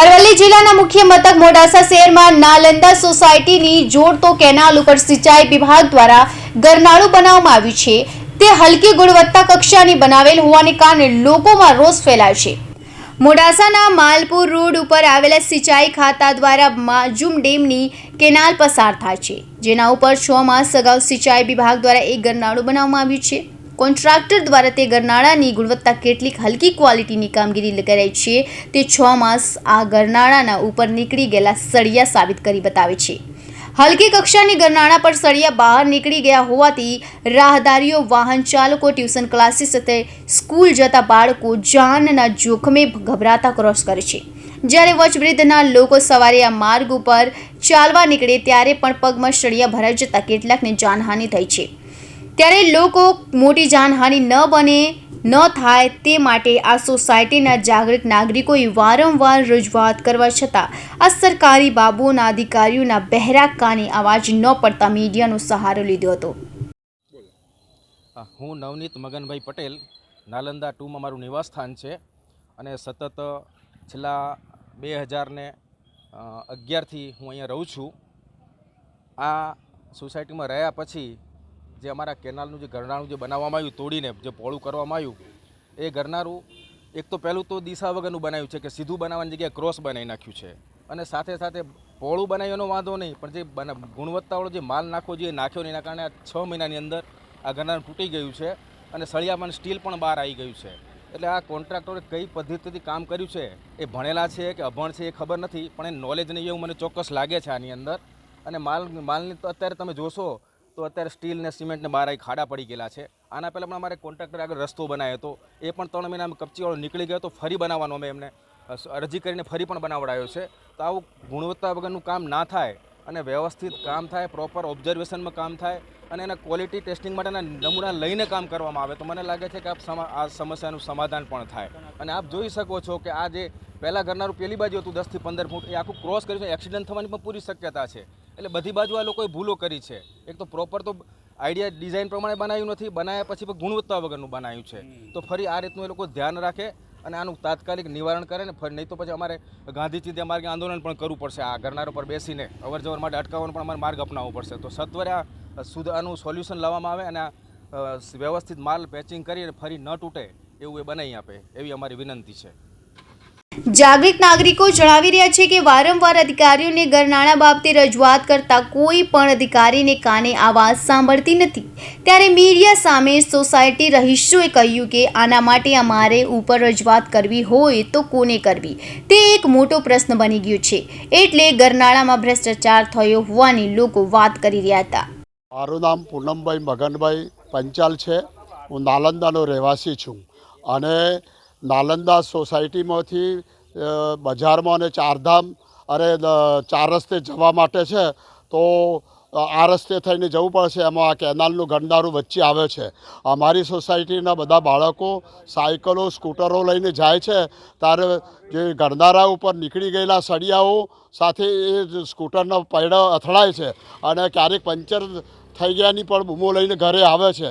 અરવલ્લી જિલ્લાના મુખ્ય મથક મોડાસા શહેરમાં નાલંદા સોસાયટીની જોડતો કેનાલ ઉપર સિંચાઈ વિભાગ દ્વારા ગરનાળું બનાવવામાં આવ્યું છે. તે હલકી ગુણવત્તા કક્ષાની બનાવેલ હોવાને કારણે લોકોમાં રોષ ફેલાયો છે. મોડાસાના માલપુર રોડ ઉપર આવેલા સિંચાઈ ખાતા દ્વારા માજુમ ડેમની કેનાલ પસાર થાય છે. જેના ઉપર છ માસ અગાઉ સિંચાઈ વિભાગ દ્વારા એક ગરનાળું બનાવવામાં આવ્યું છે. કોન્ટ્રાક્ટર દ્વારા તે ગરનાળાની ગુણવત્તા કેટલીક હલકી ક્વોલિટીની કામગીરી કરાઈ છે તે છ માસ આ ગરનાળાના ઉપર નીકળી ગયેલા સળિયા સાબિત કરી બતાવે છે. હલકી કક્ષાની ગરનાળા પર સળિયા બહાર નીકળી ગયા હોવાથી રાહદારીઓ, વાહન ચાલકો, ટ્યુશન ક્લાસીસ સાથે સ્કૂલ જતા બાળકો જાનના જોખમે ગભરાતા ક્રોસ કરે છે. જ્યારે વચવૃદ્ધના લોકો સવારે આ માર્ગ ઉપર ચાલવા નીકળે ત્યારે પણ પગમાં સળિયા ભરાઈ જતાં કેટલાકને જાનહાનિ થઈ છે. ત્યારે લોકો મોટી જાનહાનિ ન બને, ન થાય તે માટે આ સોસાયટીના જાગૃત નાગરિકોએ વારંવાર રજૂઆત કરવા છતાં આ સરકારી બાબુઓના અધિકારીઓના બહેરા કાને અવાજ ન પડતા મીડિયાનો સહારો લીધો હતો. હું નવનીત મગનભાઈ પટેલ, નાલંદા ટુમાં મારું નિવાસસ્થાન છે અને સતત છેલ્લા બે હજારને અગિયારથી હું અહીંયા રહું છું. આ સોસાયટીમાં રહ્યા પછી જે અમારા કેનાલનું જે ગરનાળું જે બનાવવામાં આવ્યું, તોડીને જે પોળું કરવામાં આવ્યું, એ ઘરનારું એક તો પહેલું તો દિશા વગરનું બનાવ્યું છે કે સીધું બનાવવાની જગ્યાએ ક્રોસ બનાવી નાખ્યું છે. અને સાથે સાથે પોળું બનાવ્યું એનો વાંધો નહીં, પણ જે બના- ગુણવત્તાવાળો જે માલ નાખવો જોઈએ નાખ્યો નહીં એના કારણે આ છ મહિનાની અંદર આ ગરનાળું તૂટી ગયું છે અને સળિયામાં સ્ટીલ પણ બહાર આવી ગયું છે. એટલે આ કોન્ટ્રાક્ટરે કઈ પદ્ધતિથી કામ કર્યું છે એ ભણેલા છે કે અભણ છે એ ખબર નથી, પણ એ નોલેજ નહીં એવું મને ચોક્કસ લાગે છે આની અંદર. અને માલ, માલની તો અત્યારે તમે જોશો તો અત્યારે સ્ટીલ ને સિમેન્ટને ને ખાડા પડી ગયેલા છે. આના પહેલાં પણ અમારે કોન્ટ્રાક્ટર આગળ રસ્તો બનાવ્યો હતો. એ પણ ત્રણ મહિનામાં કપચીવાળો નીકળી ગયો તો ફરી બનાવવાનો અમે એમને અરજી કરીને ફરી પણ બનાવડાયો છે. તો આવું ગુણવત્તા વગરનું કામ ના થાય અને વ્યવસ્થિત કામ થાય પ્રોપર ઓબ્ઝર્વેશનમાં કામ થાય અને એના ક્વોલિટી ટેસ્ટિંગ માટેના નમૂના લઈને કામ કરવામાં આવે, તો મને લાગે છે કે આપ આ સમસ્યાનું સમાધાન પણ થાય. અને આપ જોઈ શકો છો કે આ જે પહેલાં ઘરનારું પેલી બાજુ હતું દસથી પંદર ફૂટ, એ આખું ક્રોસ કર્યું છે. એક્સિડન્ટ થવાની પણ પૂરી શક્યતા છે. એટલે બધી બાજુ આ લોકોએ ભૂલો કરી છે. એક તો પ્રોપર તો આઈડિયા ડિઝાઇન પ્રમાણે બનાવ્યું નથી બનાવ્યા પછી પણ ગુણવત્તા વગરનું બનાવ્યું છે. તો ફરી આ રીતનું એ લોકો ધ્યાન રાખે અને આનું તાત્કાલિક નિવારણ કરે ને ફરી નહીં તો પછી અમારે ગાંધી ચિંતા માર્ગે આંદોલન પણ કરવું પડશે. આ ગરનારો પર બેસીને અવર જવર માટે અટકાવવાનો પણ અમારે માર્ગ અપનાવવો પડશે. તો સત્વરે આ આનું સોલ્યુશન લાવવામાં આવે અને આ વ્યવસ્થિત માલ પેચિંગ કરી અને ફરી ન તૂટે એવું એ બનાવી આપે એવી અમારી વિનંતી છે. જાગૃત નાગરિકો જણાવી રહ્યા છે કે વારંવાર અધિકારીઓને ગરનાળા બાબતે રજૂઆત કરતા કોઈ પણ અધિકારીને કાને આ વાત સાંભળતી નથી. ત્યારે મીડિયા સામે સોસાયટી રહીશોએ કહ્યું કે આના માટે અમારે ઉપર રજૂઆત કરવી હોય તો કોને કરવી? તે એક મોટો પ્રશ્ન બની ગયો છે. એટલે ગરનાળામાં ભ્રષ્ટાચાર થયો હોવાની લોકો વાત કરી રહ્યા હતા. મારું નામ પૂનમભાઈ મગનભાઈ પંચાલ છે. હું નાલંદાનો રહેવાસી છું. અને નાલંદા સોસાયટીમાંથી બજારમાં અને ચારધામ અને ચાર રસ્તે જવા માટે છે, તો આ રસ્તે થઈને જવું પડશે. એમાં આ કેનાલનું ગંડારું વચ્ચે આવે છે. અમારી સોસાયટીના બધા બાળકો સાયકલો, સ્કૂટરો લઈને જાય છે. ત્યારે જે ગરનારા ઉપર નીકળી ગયેલા સળિયાઓ સાથે એ સ્કૂટરના પૈડા અથડાય છે અને ક્યારેક પંચર થઈ ગયાની પણ બૂમો લઈને ઘરે આવે છે.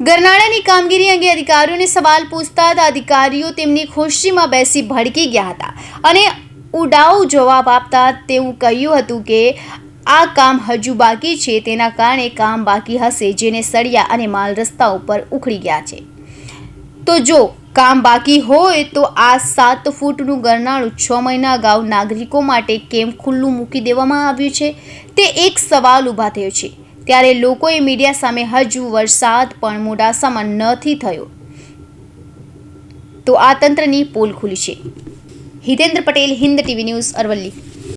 ગરનાળાની કામગીરી અંગે અધિકારીઓને સવાલ પૂછતા અધિકારીઓ તેમની ખુરશીમાં બેસી ભડકી ગયા હતા અને ઉડાઉ જવાબ આપતા તેવું કહ્યું હતું કે, આ કામ હજુ બાકી છે, તેના કારણે કામ બાકી હશે, જેને સળિયા અને માલ રસ્તા ઉપર ઉખડી ગયા છે. તો જો કામ બાકી હોય, તો આ સાત ફૂટનું ગરનાળું છ મહિના અગાઉ નાગરિકો માટે કેમ ખુલ્લું મૂકી દેવામાં આવ્યું છે? તે એક સવાલ ઊભા થયો છે. ત્યારે લોકોએ મીડિયા સામે હજુ વરસાદ પણ મોડાસામાં નથી થયો. તો આ તંત્રની પોલ ખુલી છે. Hitendra Patel, Hind TV news Aravalli.